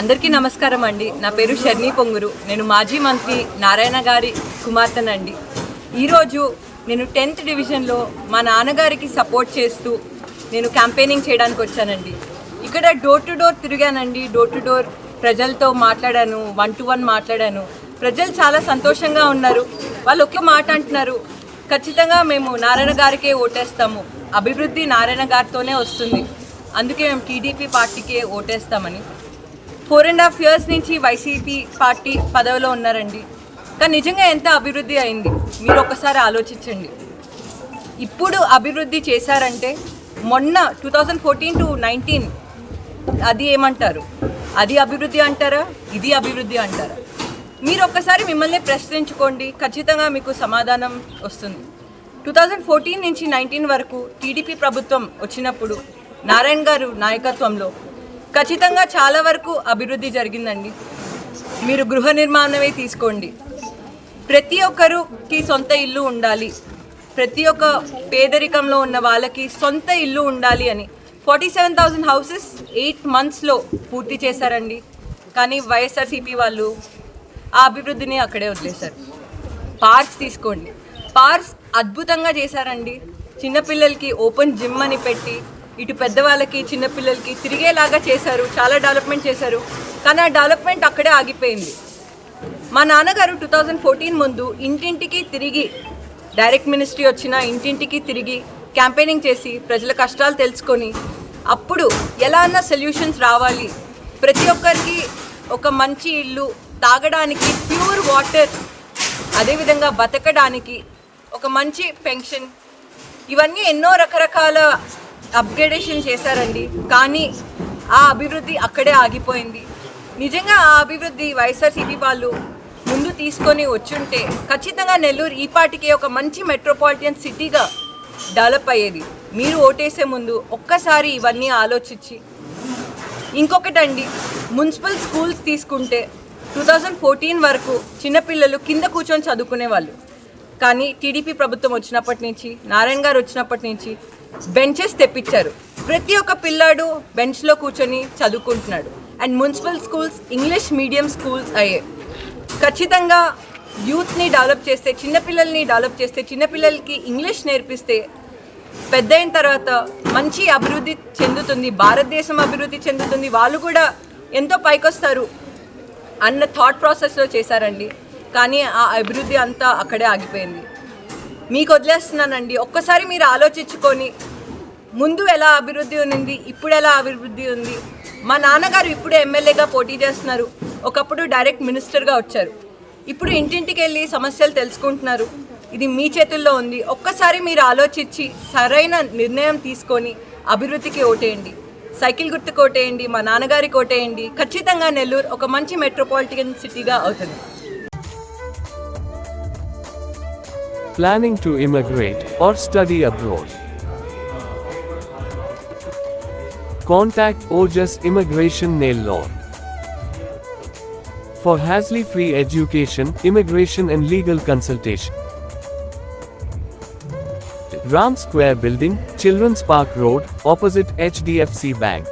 అందరికీ నమస్కారం అండి. నా పేరు షర్ణి పొంగురు. నేను మాజీ మంత్రి నారాయణ గారి కుమార్తెనండి. ఈరోజు నేను టెన్త్ డివిజన్లో మా నాన్నగారికి సపోర్ట్ చేస్తూ నేను క్యాంపెయినింగ్ చేయడానికి వచ్చానండి. ఇక్కడ డోర్ టు డోర్ తిరిగానండి. డోర్ టు డోర్ ప్రజలతో మాట్లాడాను. వన్ టు వన్ మాట్లాడాను. ప్రజలు చాలా సంతోషంగా ఉన్నారు. వాళ్ళు ఒకే మాట అంటున్నారు. ఖచ్చితంగా మేము నారాయణ గారికే ఓటేస్తాము. అభివృద్ధి నారాయణ గారితోనే వస్తుంది. అందుకే మేము టీడీపీ పార్టీకే ఓటేస్తామని. ఫోర్ అండ్ హాఫ్ ఇయర్స్ నుంచి వైసీపీ పార్టీ పదవిలో ఉన్నారండి. కానీ నిజంగా ఎంత అభివృద్ధి అయింది? మీరు ఒకసారి ఆలోచించండి. ఇప్పుడు అభివృద్ధి చేశారంటే మొన్న two thousand fourteen to nineteen అది ఏమంటారు? అది అభివృద్ధి అంటారా? ఇది అభివృద్ధి అంటారా? మీరు ఒక్కసారి మిమ్మల్ని ప్రశ్నించుకోండి. ఖచ్చితంగా మీకు సమాధానం వస్తుంది. టూ థౌజండ్ ఫోర్టీన్ నుంచి నైన్టీన్ వరకు టీడీపీ ప్రభుత్వం వచ్చినప్పుడు నారాయణ గారు నాయకత్వంలో ఖచ్చితంగా చాలా వరకు అభివృద్ధి జరిగిందండి. మీరు గృహ నిర్మాణమే తీసుకోండి. ప్రతి ఒక్కరికి సొంత ఇల్లు ఉండాలి. ప్రతి ఒక్క పేదరికంలో ఉన్న వాళ్ళకి సొంత ఇల్లు ఉండాలి అని forty seven thousand houses eight మంత్స్లో పూర్తి చేశారండి. కానీ వైఎస్ఆర్సీపీ వాళ్ళు ఆ అభివృద్ధిని అక్కడే వదిలేశారు. పార్క్స్ తీసుకోండి. పార్క్స్ అద్భుతంగా చేశారండి. చిన్నపిల్లలకి ఓపెన్ జిమ్ అని పెట్టి ఇటు పెద్దవాళ్ళకి చిన్నపిల్లలకి తిరిగేలాగా చేశారు. చాలా డెవలప్మెంట్ చేశారు. కానీ ఆ డెవలప్మెంట్ అక్కడే ఆగిపోయింది. మా నాన్నగారు టూ థౌజండ్ ఫోర్టీన్ ముందు ఇంటింటికి తిరిగి డైరెక్ట్ మినిస్ట్రీ వచ్చిన ఇంటింటికి తిరిగి క్యాంపెయినింగ్ చేసి ప్రజల కష్టాలు తెలుసుకొని అప్పుడు ఎలా అన్న సొల్యూషన్స్ రావాలి. ప్రతి ఒక్కరికి ఒక మంచి ఇల్లు తాగడానికి ప్యూర్ వాటర్ అదేవిధంగా బతకడానికి ఒక మంచి పెన్షన్. ఇవన్నీ ఎన్నో రకరకాల అప్గ్రేడేషన్ చేశారండి. కానీ ఆ అభివృద్ధి అక్కడే ఆగిపోయింది. నిజంగా ఆ అభివృద్ధి వైఎస్ఆర్సీపీ వాళ్ళు ముందు తీసుకొని వచ్చుంటే ఖచ్చితంగా నెల్లూరు ఈ ఒక మంచి మెట్రోపాలిటన్ సిటీగా డెవలప్ అయ్యేది. మీరు ఓటేసే ముందు ఒక్కసారి ఇవన్నీ ఆలోచించి. ఇంకొకటండి మున్సిపల్ స్కూల్స్ తీసుకుంటే టూ థౌజండ్ ఫోర్టీన్ వరకు చిన్నపిల్లలు కింద కూర్చొని చదువుకునేవాళ్ళు. కానీ టీడీపీ ప్రభుత్వం వచ్చినప్పటి నుంచి నారాయణ గారు వచ్చినప్పటి నుంచి బెంచెస్ తెప్పించారు. ప్రతి ఒక్క పిల్లాడు బెంచ్లో కూర్చొని చదువుకుంటున్నాడు. And municipal schools English medium schools అయ్యాయి ఖచ్చితంగా యూత్ని డెవలప్ చేస్తే చిన్నపిల్లల్ని డెవలప్ చేస్తే చిన్నపిల్లలకి ఇంగ్లీష్ నేర్పిస్తే పెద్ద అయిన తర్వాత మంచి అభివృద్ధి చెందుతుంది భారతదేశం అభివృద్ధి చెందుతుంది. వాళ్ళు కూడా ఎంతో పైకొస్తారు. అన్న థాట్ ప్రాసెస్లో చేశారండి. కానీ ఆ అభివృద్ధి అంతా అక్కడే ఆగిపోయింది. మీకు వదిలేస్తున్నానండి. ఒక్కసారి మీరు ఆలోచించుకొని ముందు ఎలా అభివృద్ధి ఉంది ఇప్పుడు ఎలా అభివృద్ధి ఉంది? మా నాన్నగారు ఇప్పుడు ఎమ్మెల్యేగా పోటీ చేస్తున్నారు. ఒకప్పుడు డైరెక్ట్ మినిస్టర్గా వచ్చారు. ఇప్పుడు ఇంటింటికి వెళ్ళి సమస్యలు తెలుసుకుంటున్నారు. ఇది మీ చేతుల్లో ఉంది. ఒక్కసారి మీరు ఆలోచించి సరైన నిర్ణయం తీసుకొని అభివృద్ధికి ఓటేయండి. సైకిల్ గుర్తుకు ఓటేయండి మా నాన్నగారికి ఓటేయండి ఖచ్చితంగా నెల్లూరు ఒక మంచి మెట్రోపాలిటన్ సిటీగా అవుతుంది Planning to immigrate or study abroad. Contact Ojas Immigration Nail Law. For Hasley free education, immigration and legal consultation. Ram Square Building, Children's Park Road, opposite HDFC Bank.